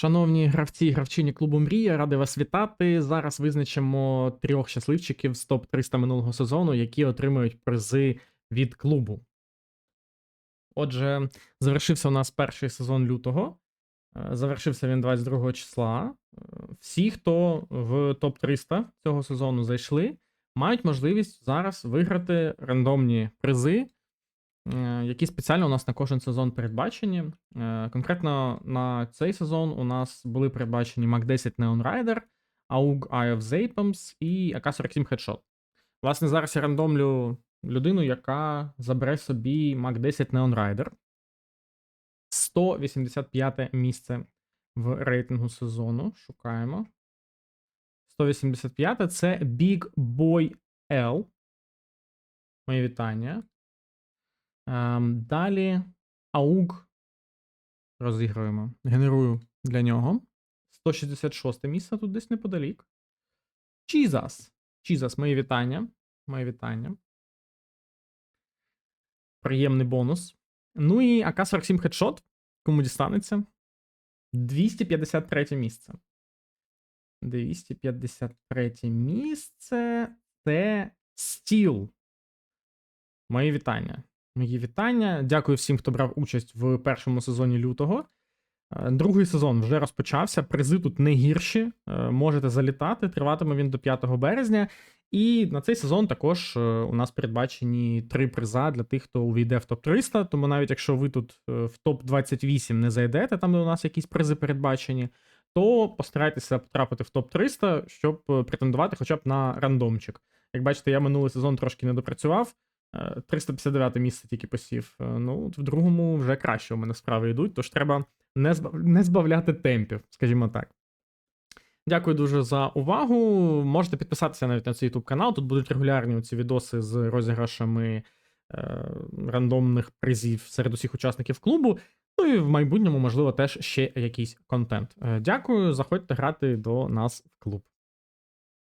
Шановні гравці і гравчині клубу Мрія, радий вас вітати. Зараз визначимо трьох щасливчиків з топ 300 минулого сезону, які отримують призи від клубу. Отже, завершився у нас перший сезон лютого. Е, Завершився він 22 числа. Е, Всі, хто в топ 300 цього сезону зайшли, мають можливість зараз виграти рандомні призи, які спеціально у нас на кожен сезон передбачені. Е, Конкретно на цей сезон у нас були передбачені Mac 10 Neon Rider, AUG Eye of Zapams і AK-47 Headshot. Власне, зараз я рандомлю людину, яка забере собі Mac 10 Neon Rider. 185 місце в рейтингу сезону. Шукаємо. 185 це Big Boy L. Мої вітання. Ем, далі AUG розігруємо. Генерую для нього. 166 місце тут десь неподалік. Чізас. Чізас, мої вітання. Мої вітання. Приємний бонус. Ну і АК-47 хедшот. Кому дістанеться? 253 місце. 253 місце. Це стіл. Мої вітання. Мої вітання. Дякую всім, хто брав участь в першому сезоні лютого. Е, Другий сезон вже розпочався. Призи тут не гірші. Е, Можете залітати. Триватиме він до 5 березня. І на цей сезон також е, у нас передбачені три приза для тих, хто увійде в топ 300. Тому навіть якщо ви тут в топ 28 не зайдете, там у нас якісь призи передбачені, то постарайтеся потрапити в топ 300, щоб претендувати хоча б на рандомчик. Як бачите, я минулий сезон трошки не допрацював. 359 місце тільки посів. Е, Ну, в другому вже краще у мене справи йдуть, тож треба не, збав... не збавляти темпів, скажімо так. Дякую дуже за увагу. Можете підписатися навіть на цей YouTube канал. Тут будуть регулярні ці відоси з розіграшами е, рандомних призів серед усіх учасників клубу. Ну і в майбутньому, можливо, теж ще якийсь контент. Е, дякую, заходьте грати до нас в клуб.